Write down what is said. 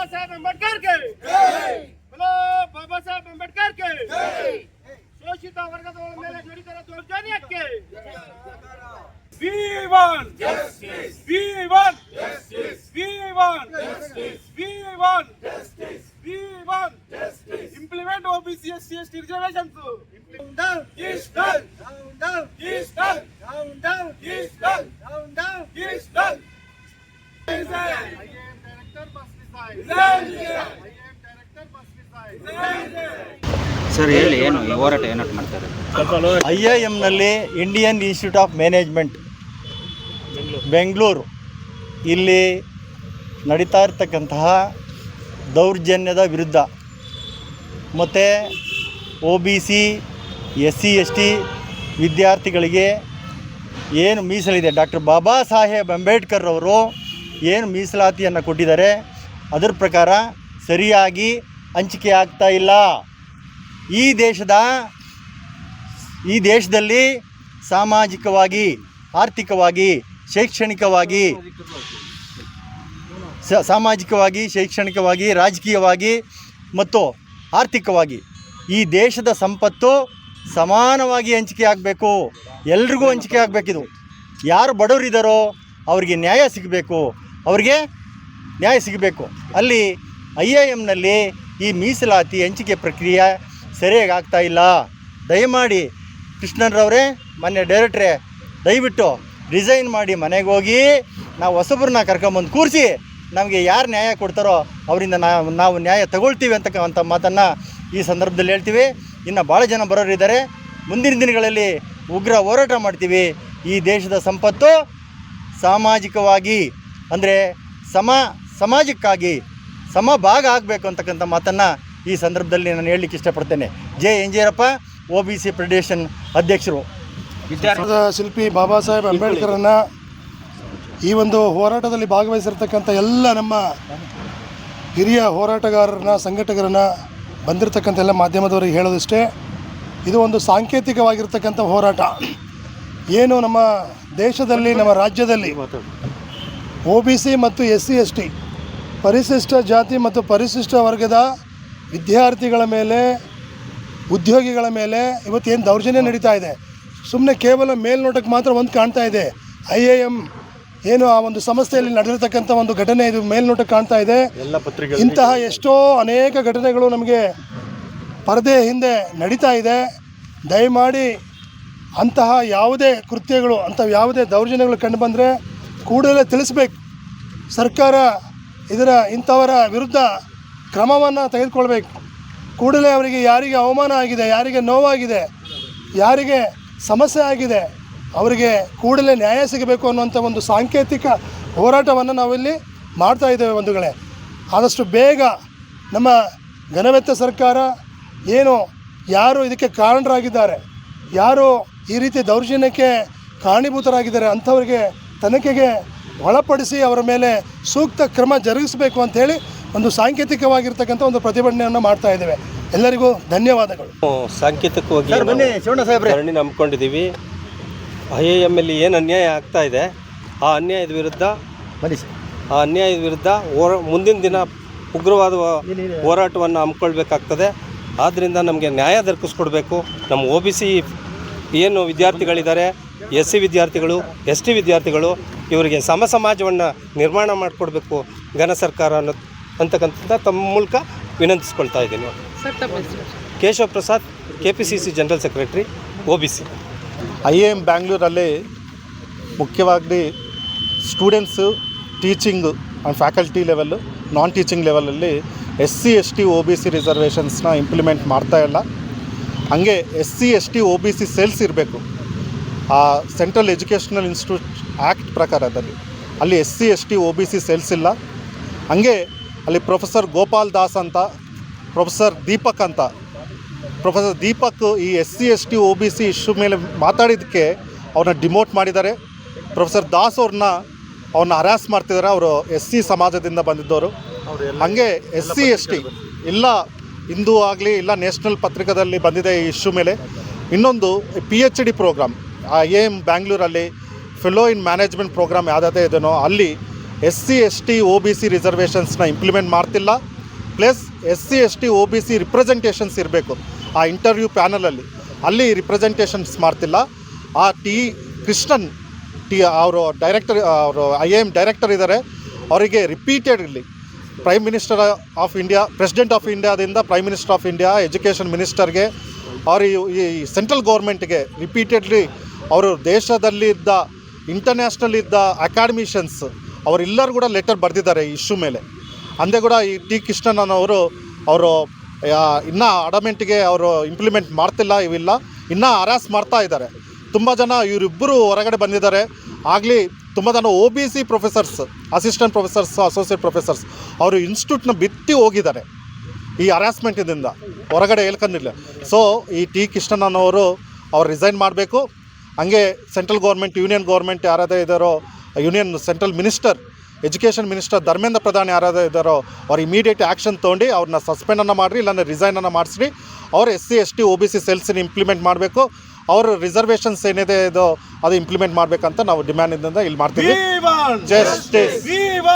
साहेब अंबेडकर के बोलो बाबा साहेब अंबेडकर के ಶೋಷಿತ ವರ್ಗದ ಮೇಲೆ ನಡೀತಿರೋ ದೌರ್ಜನ್ಯಕ್ಕೆ We want justice. We want justice. We want justice. We want justice. We want justice. Implement OBC SC ST reservations. down, Is done. down, down, Is sir ಹೇಳಿ, ಏನು ಈ ಹೋರಾಟ ಏನಕ್ಕೆ ಮಾಡ್ತಾರೆ? I I ಎಮ್ನಲ್ಲಿ Indian institute of management Bengaluru ಇಲ್ಲಿ ನಡೀತಾ ಇರ್ತಕ್ಕಂತಹ ದೌರ್ಜನ್ಯದ ವಿರುದ್ಧ. ಮತ್ತು O B C S C S T ವಿದ್ಯಾರ್ಥಿಗಳಿಗೆ ಏನು ಮೀಸಲಿದೆ? ಡಾಕ್ಟರ್ ಬಾಬಾ ಸಾಹೇಬ್ ಅಂಬೇಡ್ಕರ್ ಅವರು ಏನು ಮೀಸಲಾತಿಯನ್ನು ಕೊಟ್ಟಿದ್ದಾರೆ? ಅದರ ಪ್ರಕಾರ ಸರಿಯಾಗಿ ಹಂಚಿಕೆ ಆಗ್ತಾ ಇಲ್ಲ. ಈ ದೇಶದ, ಈ ದೇಶದಲ್ಲಿ ಸಾಮಾಜಿಕವಾಗಿ, ಆರ್ಥಿಕವಾಗಿ, ಶೈಕ್ಷಣಿಕವಾಗಿ ಸಾಮಾಜಿಕವಾಗಿ, ಶೈಕ್ಷಣಿಕವಾಗಿ, ರಾಜಕೀಯವಾಗಿ ಮತ್ತು ಆರ್ಥಿಕವಾಗಿ ಈ ದೇಶದ ಸಂಪತ್ತು ಸಮಾನವಾಗಿ ಹಂಚಿಕೆ ಆಗಬೇಕು. ಎಲ್ರಿಗೂ ಹಂಚಿಕೆ ಆಗಬೇಕಿದು. ಯಾರು ಬಡವರಿದ್ದಾರೋ ಅವರಿಗೆ ನ್ಯಾಯ ಸಿಗಬೇಕು. ಅವ್ರಿಗೆ ನ್ಯಾಯ ಸಿಗಬೇಕು. ಅಲ್ಲಿ ಐ ಎ ಎಮ್ನಲ್ಲಿ ಈ ಮೀಸಲಾತಿ ಹಂಚಿಕೆ ಪ್ರಕ್ರಿಯೆ ಸರಿಯಾಗಿ ಆಗ್ತಾ ಇಲ್ಲ. ದಯಮಾಡಿ ಕೃಷ್ಣನ್ರವರೇ ಮೊನ್ನೆ ಡೈರೆಕ್ಟ್ರೇ, ದಯವಿಟ್ಟು ರಿಸೈನ್ ಮಾಡಿ ಮನೆಗೆ ಹೋಗಿ ನಾವು ಹೊಸಬ್ರನ್ನ ಕರ್ಕೊಂಬಂದು ಕೂರಿಸಿ ನಮಗೆ ಯಾರು ನ್ಯಾಯ ಕೊಡ್ತಾರೋ ಅವರಿಂದ ನಾವು ನಾವು ನ್ಯಾಯ ತಗೊಳ್ತೀವಿ ಅಂತಕ್ಕಂಥ ಮಾತನ್ನು ಈ ಸಂದರ್ಭದಲ್ಲಿ ಹೇಳ್ತೀವಿ. ಇನ್ನು ಭಾಳ ಜನ ಬರೋರಿದ್ದಾರೆ. ಮುಂದಿನ ದಿನಗಳಲ್ಲಿ ಉಗ್ರ ಹೋರಾಟ ಮಾಡ್ತೀವಿ. ಈ ದೇಶದ ಸಂಪತ್ತು ಸಾಮಾಜಿಕವಾಗಿ, ಅಂದರೆ ಸಮ ಸಮಾಜಕ್ಕಾಗಿ ಸಮ ಭಾಗ ಆಗಬೇಕು ಅಂತಕ್ಕಂಥ ಮಾತನ್ನು ಈ ಸಂದರ್ಭದಲ್ಲಿ ನಾನು ಹೇಳಲಿಕ್ಕೆ ಇಷ್ಟಪಡ್ತೇನೆ. ಜೆ ಎಂಜಿಯರಪ್ಪ ಒ ಬಿ ಸಿ ಫೆಡರೇಷನ್ ಅಧ್ಯಕ್ಷರು. ವಿದ್ಯಾರ್ಥಿ ಶಿಲ್ಪಿ ಬಾಬಾ ಸಾಹೇಬ್ ಅಂಬೇಡ್ಕರನ್ನು ಈ ಒಂದು ಹೋರಾಟದಲ್ಲಿ ಭಾಗವಹಿಸಿರ್ತಕ್ಕಂಥ ಎಲ್ಲ ನಮ್ಮ ಹಿರಿಯ ಹೋರಾಟಗಾರರನ್ನ ಸಂಘಟಕರನ್ನ ಬಂದಿರತಕ್ಕಂಥ ಎಲ್ಲ ಮಾಧ್ಯಮದವರಿಗೆ ಹೇಳೋದಿಷ್ಟೇ ಇದು ಒಂದು ಸಾಂಕೇತಿಕವಾಗಿರ್ತಕ್ಕಂಥ ಹೋರಾಟ. ಏನು ನಮ್ಮ ದೇಶದಲ್ಲಿ ನಮ್ಮ ರಾಜ್ಯದಲ್ಲಿ ಒ ಬಿ ಸಿ ಮತ್ತು ಎಸ್ ಸಿ ಎಸ್ ಟಿ ಪರಿಶಿಷ್ಟ ಜಾತಿ ಮತ್ತು ಪರಿಶಿಷ್ಟ ವರ್ಗದ ವಿದ್ಯಾರ್ಥಿಗಳ ಮೇಲೆ ಉದ್ಯೋಗಿಗಳ ಮೇಲೆ ಇವತ್ತೇನು ದೌರ್ಜನ್ಯ ನಡೀತಾ ಇದೆ. ಸುಮ್ಮನೆ ಕೇವಲ ಮೇಲ್ನೋಟಕ್ಕೆ ಮಾತ್ರ ಒಂದು ಕಾಣ್ತಾ ಇದೆ. ಐ ಎ ಎಂ ಏನು ಆ ಒಂದು ಸಂಸ್ಥೆಯಲ್ಲಿ ನಡೆದಿರ್ತಕ್ಕಂಥ ಒಂದು ಘಟನೆ ಇದು ಮೇಲ್ನೋಟಕ್ಕೆ ಕಾಣ್ತಾ ಇದೆ. ಇಂತಹ ಎಷ್ಟೋ ಅನೇಕ ಘಟನೆಗಳು ನಮಗೆ ಪರದೆ ಹಿಂದೆ ನಡೀತಾ ಇದೆ. ದಯಮಾಡಿ ಅಂತಹ ಯಾವುದೇ ಕೃತ್ಯಗಳು ಅಂಥ ಯಾವುದೇ ದೌರ್ಜನ್ಯಗಳು ಕಂಡುಬಂದರೆ ಕೂಡಲೇ ತಿಳಿಸ್ಬೇಕು. ಸರ್ಕಾರ ಇದರ ಇಂಥವರ ವಿರುದ್ಧ ಕ್ರಮವನ್ನು ತೆಗೆದುಕೊಳ್ಬೇಕು. ಕೂಡಲೇ ಅವರಿಗೆ ಯಾರಿಗೆ ಅವಮಾನ ಆಗಿದೆ, ಯಾರಿಗೆ ನೋವಾಗಿದೆ, ಯಾರಿಗೆ ಸಮಸ್ಯೆ ಆಗಿದೆ, ಅವರಿಗೆ ಕೂಡಲೇ ನ್ಯಾಯ ಸಿಗಬೇಕು ಅನ್ನುವಂಥ ಒಂದು ಸಾಂಕೇತಿಕ ಹೋರಾಟವನ್ನು ನಾವಿಲ್ಲಿ ಮಾಡ್ತಾ ಇದ್ದೇವೆ ಬಂಧುಗಳೇ. ಆದಷ್ಟು ಬೇಗ ನಮ್ಮ ಘನವೆತ್ತ ಸರ್ಕಾರ ಏನು, ಯಾರು ಇದಕ್ಕೆ ಕಾರಣರಾಗಿದ್ದಾರೆ, ಯಾರು ಈ ರೀತಿ ದೌರ್ಜನ್ಯಕ್ಕೆ ಕಾರಣೀಭೂತರಾಗಿದ್ದಾರೆ ಅಂಥವರಿಗೆ ತನಿಖೆಗೆ ಒಳಪಡಿಸಿ ಅವರ ಮೇಲೆ ಸೂಕ್ತ ಕ್ರಮ ಜರುಗಿಸಬೇಕು ಅಂಥೇಳಿ ಒಂದು ಸಾಂಕೇತಿಕವಾಗಿರ್ತಕ್ಕಂಥ ಒಂದು ಪ್ರತಿಭಟನೆಯನ್ನು ಮಾಡ್ತಾ ಇದ್ದೇವೆ. ಎಲ್ಲರಿಗೂ ಧನ್ಯವಾದಗಳು. ಸಾಂಕೇತಿಕವಾಗಿ ಸರ್ ಬನ್ನಿ ಶಿವಣ್ಣ ಸಾಹೇಬ್ರೆ. ಧರಣಿ ನಂಬ್ಕೊಂಡಿದ್ದೀವಿ. ಐ ಎ ಎಂ ಅಲ್ಲಿ ಏನು ಅನ್ಯಾಯ ಆಗ್ತಾ ಇದೆ ಆ ಅನ್ಯಾಯದ ವಿರುದ್ಧ ಆ ಅನ್ಯಾಯದ ವಿರುದ್ಧ ಹೋರ ಮುಂದಿನ ದಿನ ಉಗ್ರವಾದ ಹೋರಾಟವನ್ನು ಹಮ್ಮಿಕೊಳ್ಬೇಕಾಗ್ತದೆ. ಆದ್ದರಿಂದ ನಮಗೆ ನ್ಯಾಯ ದೊರಕಿಸ್ಕೊಡ್ಬೇಕು. ನಮ್ಮ ಒ ಬಿ ಸಿ ಏನು ವಿದ್ಯಾರ್ಥಿಗಳಿದ್ದಾರೆ ಎಸ್ ಸಿ ವಿದ್ಯಾರ್ಥಿಗಳು ಎಸ್ ಟಿ ವಿದ್ಯಾರ್ಥಿಗಳು ಇವರಿಗೆ ಸಮ ಸಮಾಜವನ್ನು ನಿರ್ಮಾಣ ಮಾಡಿಕೊಡ್ಬೇಕು ಘನ ಸರ್ಕಾರ ಅನ್ನೋ ಅಂತಕ್ಕಂಥದ್ದು ತಮ್ಮ ಮೂಲಕ ವಿನಂತಿಸ್ಕೊಳ್ತಾ ಇದ್ದೀನಿ. Keshava Prasad K P C C general secretary O B C I A M ಬ್ಯಾಂಗ್ಳೂರಲ್ಲಿ ಮುಖ್ಯವಾಗಿ students teaching and faculty level non teaching ಲೆವೆಲಲ್ಲಿ S C S T O B C ರಿಸರ್ವೇಷನ್ಸ್ನ implement ಮಾಡ್ತಾ ಇಲ್ಲ. ಹಾಗೆ S C S T O B C cells ಇರಬೇಕು. ಆ central educational institute act ಪ್ರಕಾರದಲ್ಲಿ ಅಲ್ಲಿ S C S T O B C cells ಇಲ್ಲ. ಹಾಗೆ ಅಲ್ಲಿ ಪ್ರೊಫೆಸರ್ ಗೋಪಾಲ್ ದಾಸ್ ಅಂತ ಪ್ರೊಫೆಸರ್ ದೀಪಕ್ ಅಂತ ಪ್ರೊಫೆಸರ್ ದೀಪಕ್ ಈ S C S T O B C issue ಮೇಲೆ ಮಾತಾಡಿದ್ದಕ್ಕೆ ಅವ್ರನ್ನ ಡಿಮೋಟ್ ಮಾಡಿದ್ದಾರೆ. ಪ್ರೊಫೆಸರ್ ದಾಸ್ ಅವ್ರನ್ನ ಅವ್ರನ್ನ ಹರಾಸ್ ಮಾಡ್ತಿದ್ದಾರೆ. ಅವರು ಎಸ್ ಸಿ ಸಮಾಜದಿಂದ ಬಂದಿದ್ದವರು. ಹಾಗೆ ಎಸ್ ಸಿ ಎಸ್ ಟಿ ಇಲ್ಲ ಹಿಂದೂ ಆಗಲಿ ಇಲ್ಲ ನ್ಯಾಷನಲ್ ಪತ್ರಿಕಾದಲ್ಲಿ ಬಂದಿದೆ ಈ ಇಶ್ಯೂ ಮೇಲೆ. ಇನ್ನೊಂದು P H D programme I M ಬ್ಯಾಂಗ್ಳೂರಲ್ಲಿ ಫೆಲೋ ಇನ್ ಮ್ಯಾನೇಜ್ಮೆಂಟ್ ಪ್ರೋಗ್ರಾಮ್ ಯಾವುದೇ ಇದೆಯೋ ಅಲ್ಲಿ S C, S T O B C ರಿಸರ್ವೇಷನ್ಸ್ನ implement ಮಾಡ್ತಿಲ್ಲ. Plus S C, S T O B C representations ಇರಬೇಕು ಆ ಇಂಟರ್ವ್ಯೂ ಪ್ಯಾನಲಲ್ಲಿ ಅಲ್ಲಿ ರಿಪ್ರೆಸೆಂಟೇಷನ್ಸ್ ಮಾಡ್ತಿಲ್ಲ. ಆ ಟಿ ಕೃಷ್ಣನ್, ಟಿ ಅವರು ಡೈರೆಕ್ಟರ್ ಅವರು ಐ ಎ ಎಂ ಡೈರೆಕ್ಟರ್ ಇದ್ದಾರೆ ಅವರಿಗೆ repeatedly prime minister of India president of ಇಂಡಿಯಾದಿಂದ prime minister of India education ಮಿನಿಸ್ಟರ್ಗೆ ಅವರು ಈ ಸೆಂಟ್ರಲ್ ಗೌರ್ಮೆಂಟ್ಗೆ ರಿಪೀಟೆಡ್ಲಿ ಅವರು ದೇಶದಲ್ಲಿದ್ದ ಇಂಟರ್ನ್ಯಾಷನಲ್ ಇದ್ದ ಅಕಾಡೆಮಿಷನ್ಸ್ ಅವರೆಲ್ಲರೂ ಕೂಡ ಲೆಟರ್ ಬರೆದಿದ್ದಾರೆ ಈ ಇಶ್ಯೂ ಮೇಲೆ. ಅಂದೇ ಕೂಡ ಈ ಟಿ ಕೃಷ್ಣನ್ ಅವರು ಅವರು ಇನ್ನೂ ಅಡಮೆಂಟ್ಗೆ ಅವರು ಇಂಪ್ಲಿಮೆಂಟ್ ಮಾಡ್ತಿಲ್ಲ ಇವಿಲ್ಲ, ಇನ್ನೂ ಹರಾಸ್ ಮಾಡ್ತಾ ಇದ್ದಾರೆ. ತುಂಬ ಜನ ಇವರಿಬ್ಬರು ಹೊರಗಡೆ ಬಂದಿದ್ದಾರೆ. ಆಗಲಿ, ತುಂಬ ಜನ O B C professors assistant professors associate professors ಅವರು ಇನ್ಸ್ಟಿಟ್ಯೂಟ್ನ ಬಿತ್ತಿ ಹೋಗಿದ್ದಾರೆ ಈ ಹರಾಸ್ಮೆಂಟಿಂದ ಹೊರಗಡೆ ಹೇಳ್ಕೊಂಡಿಲ್ಲ. ಸೊ ಈ ಟಿ ಕೃಷ್ಣನ್ ಅನ್ನೋರು ಅವ್ರು ರಿಸೈನ್ ಮಾಡಬೇಕು. ಹಂಗೆ ಸೆಂಟ್ರಲ್ ಗೌರ್ಮೆಂಟ್ ಯೂನಿಯನ್ ಗೌರ್ಮೆಂಟ್ ಯಾರಾದ ಇದ್ದಾರೋ union central minister education minister Dharmendra Pradhan ಯಾರಾದ ಇದ್ದಾರೋ ಅವ್ರು ಇಮಿಡಿಯೇಟ್ ಆ್ಯಕ್ಷನ್ ತೊಗೊಂಡು ಅವ್ರನ್ನ ಸಸ್ಪೆಂಡನ್ನು ಮಾಡಿರಿ ಇಲ್ಲಾಂದ್ರೆ ರಿಸೈನನ್ನು ಮಾಡಿಸ್ರಿ. ಅವ್ರು S C S T O B C ಸೆಲ್ಸಿನ implement ಮಾಡಬೇಕು. ಅವ್ರ ರಿಸರ್ವೇಷನ್ಸ್ ಏನಿದೆ ಇದು ಅದು ಇಂಪ್ಲಿಮೆಂಟ್ ಮಾಡಬೇಕಂತ ನಾವು ಡಿಮ್ಯಾಂಡಿಂದ ಇಲ್ಲಿ ಮಾಡ್ತೀವಿ. ಜಸ್ಟಿಸ್